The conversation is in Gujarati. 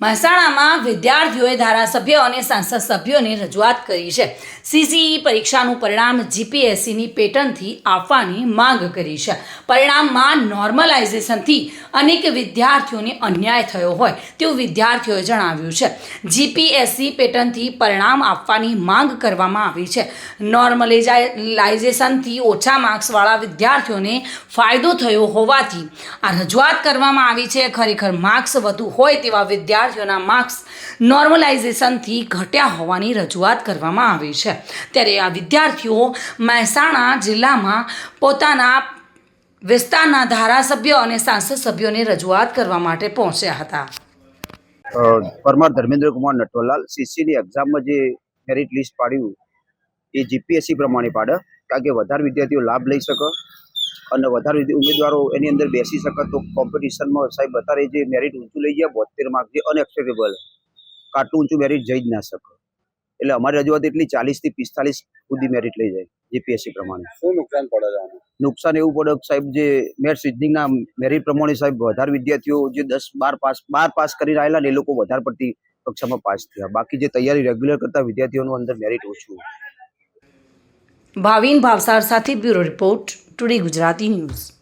મહેસાણામાં વિદ્યાર્થીઓએ ધારાસભ્ય અને સાંસદ સભ્યોને રજૂઆત કરી છે. સીસીઈ પરીક્ષાનું પરિણામ જીપીએસસીની પેટર્નથી આપવાની માંગ કરી છે. પરિણામમાં નોર્મલાઇઝેશનથી અનેક વિદ્યાર્થીઓને અન્યાય થયો હોય તેવું વિદ્યાર્થીઓએ જણાવ્યું છે. જીપીએસસી પેટર્નથી પરિણામ આપવાની માંગ કરવામાં આવી છે. નોર્મલાઇઝેશનથી ઓછા માર્ક્સવાળા વિદ્યાર્થીઓને ફાયદો થયો હોવાથી આ રજૂઆત કરવામાં આવી છે. ખરેખર માર્ક્સ વધુ હોય તેવા વિદ્યાર્થીઓના માર્ક્સ નોર્મલાઇઝેશનથી ઘટ્યા હોવાની રજૂઆત કરવામાં આવી છે. ત્યારે આ વિદ્યાર્થીઓ મહેસાણા જિલ્લામાં પોતાના વિસ્તારના ધારાસભ્ય અને સાંસદ સભ્યોને રજૂઆત કરવા માટે પહોંચ્યા હતા. પરમાર ધર્મેન્દ્ર કુમાર નટવરલાલ સીસીની એક્ઝામમાં જે મેરિટ લિસ્ટ પાડ્યું, એ જીપીએસસી પ્રમાણે પાડે, કારણ કે વધારે વિદ્યાર્થીઓ લાભ લઈ શકે. અને વધારે ઉમેદવારો એની અંદર બેસી શકે તો કોમ્પિટિશનમાં સાહેબ અત્યારે જે મેરિટ ઊંચું લઈ ગયા બોતેર માર્ક જે અનએક્સેપ્ટેબલ કાટલું ઊંચું મેરિટ જઈ જ ના શકે. એટલે અમારી રજૂઆત એટલી ચાલીસથી પિસ્તાલીસ સુધી મેરિટ લઈ જાય જીપીએસસી પ્રમાણે. શું નુકસાન પડે છે નુકસાન એવું પડે કે સાહેબ જે મેટ રિઝનિંગના મેરિટ પ્રમાણે સાહેબ વધારે વિદ્યાર્થીઓ જે દસ બાર પાસ બાર પાસ કરી રહેલા ને એ લોકો વધારે પડતી કક્ષામાં પાસ થયા. બાકી જે તૈયારી રેગ્યુલર કરતા વિદ્યાર્થીઓનું અંદર મેરિટ ઓછું. ભાવિન ભાવસાર સાથે bureau report. Today Gujarati news